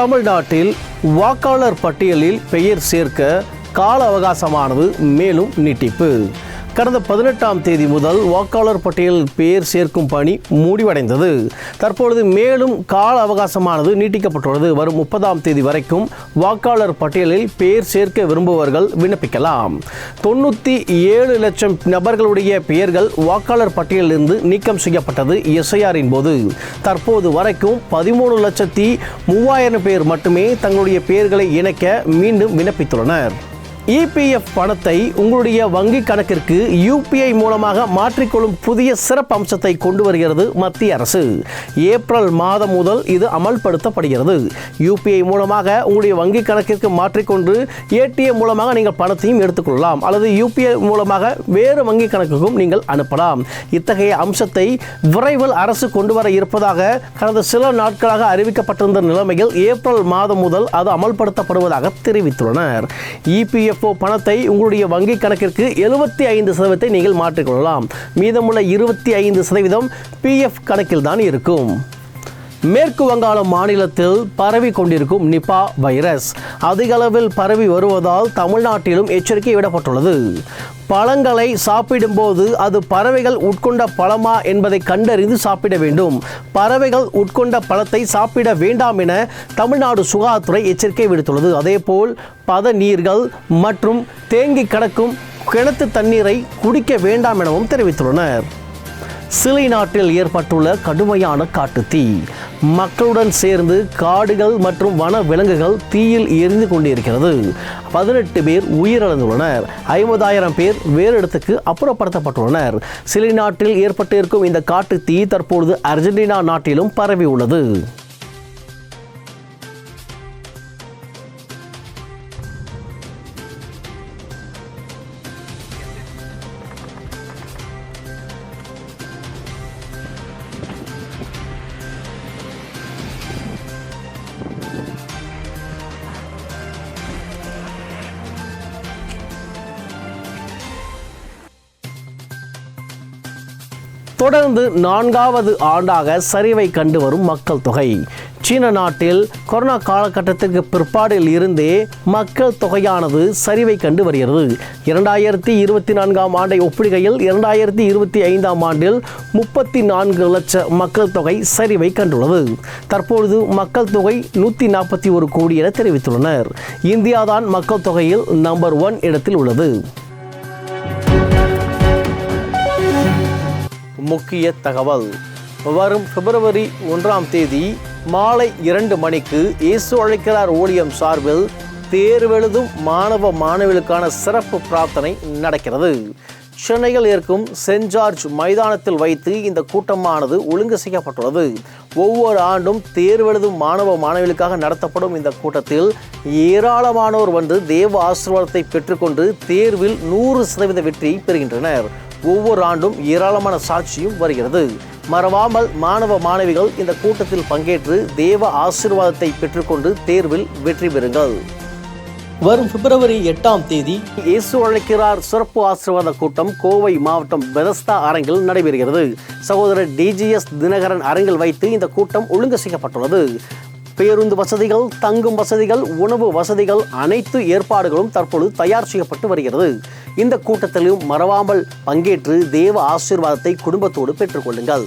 தமிழ்நாட்டில் வாக்காளர் பட்டியலில் பெயர் சேர்க்க கால அவகாசமானது மேலும் நீட்டிப்பு. கடந்த பதினெட்டாம் தேதி முதல் வாக்காளர் பட்டியலில் பெயர் சேர்க்கும் பணி முடிவடைந்தது. தற்பொழுது மேலும் கால அவகாசமானது நீட்டிக்கப்பட்டுள்ளது. வரும் முப்பதாம் தேதி வரைக்கும் வாக்காளர் பட்டியலில் பெயர் சேர்க்க விரும்புபவர்கள் விண்ணப்பிக்கலாம். தொண்ணூற்றி ஏழு லட்சம் நபர்களுடைய பெயர்கள் வாக்காளர் பட்டியலிலிருந்து நீக்கம் செய்யப்பட்டது எஸ்ஐஆரின் போது. தற்போது வரைக்கும் பதிமூணு லட்சத்தி மூவாயிரம் பேர் மட்டுமே தங்களுடைய பெயர்களை இணைக்க மீண்டும் விண்ணப்பித்துள்ளனர். இபிஎஃப் பணத்தை உங்களுடைய வங்கி கணக்கிற்கு யூபிஐ மூலமாக மாற்றிக்கொள்ளும் புதிய சிறப்பு அம்சத்தை கொண்டு வருகிறது மத்திய அரசு. ஏப்ரல் மாதம் முதல் இது அமல்படுத்தப்படுகிறது. யூபிஐ மூலமாக உங்களுடைய வங்கி கணக்கிற்கு மாற்றிக்கொண்டு ஏடிஎம் மூலமாக நீங்கள் பணத்தையும் எடுத்துக்கொள்ளலாம். அல்லது யூபிஐ மூலமாக வேறு வங்கி கணக்குக்கும் நீங்கள் அனுப்பலாம். இத்தகைய அம்சத்தை விரைவில் அரசு கொண்டு வர இருப்பதாக கடந்த சில நாட்களாக அறிவிக்கப்பட்டிருந்த நிலைமையில் ஏப்ரல் மாதம் முதல் அது அமல்படுத்தப்படுவதாக தெரிவித்துள்ளனர். இபிஎஃப் இபிஎஃப்ஓ பணத்தை உங்களுடைய வங்கி கணக்கிற்கு எழுபத்தி ஐந்து சதவீதத்தை நீங்கள் மாற்றிக்கொள்ளலாம். மீதமுள்ள இருபத்தி ஐந்து சதவீதம் பிஎஃப் கணக்கில் தான் இருக்கும். மேற்கு வங்காளம் மாநிலத்தில் பரவி கொண்டிருக்கும் நிபா வைரஸ். அதிக அளவில் பரவி வருவதால் தமிழ்நாட்டிலும் எச்சரிக்கை விடப்பட்டுள்ளது. பழங்களை சாப்பிடும்போது அது பறவைகள் உட்கொண்ட பழமா என்பதை கண்டறிந்து சாப்பிட வேண்டும். பறவைகள் உட்கொண்ட பழத்தை சாப்பிட வேண்டாம் என தமிழ்நாடு சுகாதாரத்துறை எச்சரிக்கை விடுத்துள்ளது. அதேபோல் பத நீர்கள் மற்றும் தேங்கி கிடக்கும் கிணத்து தண்ணீரை குடிக்க வேண்டாம் எனவும் தெரிவித்துள்ளனர். சிலை நாட்டில் ஏற்பட்டுள்ள கடுமையான காட்டுத்தீ. மக்களுடன் சேர்ந்து காடுகள் மற்றும் வன விலங்குகள் தீயில் எரிந்து கொண்டிருக்கிறது. பதினெட்டு பேர் உயிரிழந்துள்ளனர். ஐம்பதாயிரம் பேர் வேறு இடத்துக்கு அப்புறப்படுத்தப்பட்டுள்ளனர். சிலி நாட்டில் ஏற்பட்டிருக்கும் இந்த காட்டு தீ தற்பொழுது அர்ஜென்டினா நாட்டிலும் பரவி உள்ளது தொடர்ந்து நான்காவது ஆண்டாக சரிவை கண்டு வரும் மக்கள் தொகை. சீன நாட்டில் கொரோனா காலகட்டத்திற்கு பிற்பாடில் இருந்தே மக்கள் தொகையானது சரிவை கண்டு வருகிறது. இரண்டாயிரத்தி இருபத்தி நான்காம் ஆண்டை ஒப்பிடுகையில் இரண்டாயிரத்தி இருபத்தி ஐந்தாம் ஆண்டில் முப்பத்தி நான்கு லட்ச மக்கள் தொகை சரிவை கண்டுள்ளது. தற்பொழுது மக்கள் தொகை நூற்றி நாற்பத்தி ஒரு கோடி என தெரிவித்துள்ளனர். இந்தியாதான் மக்கள் தொகையில் நம்பர் ஒன் இடத்தில் உள்ளது. முக்கிய தகவல். வரும் பிப்ரவரி ஒன்றாம் தேதி மாலை இரண்டு மணிக்கு இயேசு அழைக்கிறார் ஊழியம் சார்பில் தேர்வெழுதும் மாணவ மாணவிகளுக்கான சிறப்பு பிரார்த்தனை நடக்கிறது. சென்னையில் இருக்கும் சென்ட் ஜார்ஜ் மைதானத்தில் வைத்து இந்த கூட்டமானது ஒழுங்கு செய்யப்பட்டுள்ளது. ஒவ்வொரு ஆண்டும் தேர்வெழுதும் மாணவ மாணவிகளுக்காக நடத்தப்படும் இந்த கூட்டத்தில் ஏராளமானோர் வந்து தேவ ஆசீர்வாதத்தை பெற்றுக்கொண்டு தேர்வில் நூறு சதவீத வெற்றி பெறுகின்றனர். ஒவ்வொரு ஆண்டும் ஏராளமான சாட்சியும் வருகிறது. மறவாமல் மாணவ மாணவிகள் இந்த கூட்டத்தில் பங்கேற்று தேவ ஆசீர்வாதத்தை பெற்றுக்கொண்டு தேர்வில் வெற்றி பெறுங்கள். வரும் பிப்ரவரி எட்டாம் தேதி இயேசு அழைக்கிறார் சிறப்பு ஆசீர்வாத கூட்டம் கோவை மாவட்டம் பெதஸ்தா அரங்கில் நடைபெறுகிறது. சகோதரர் டிஜிஎஸ் தினகரன் அரங்கில் வைத்து இந்த கூட்டம் ஒழுங்கு செய்யப்பட்டுள்ளது. பேருந்து வசதிகள் தங்கும் வசதிகள் உணவு வசதிகள் அனைத்து ஏற்பாடுகளும் தற்பொழுது தயார் செய்யப்பட்டு வருகிறது. இந்த கூட்டத்திலும் மறவாமல் பங்கேற்று தேவ ஆசீர்வாதத்தை குடும்பத்தோடு பெற்றுக்கொள்ளுங்கள்.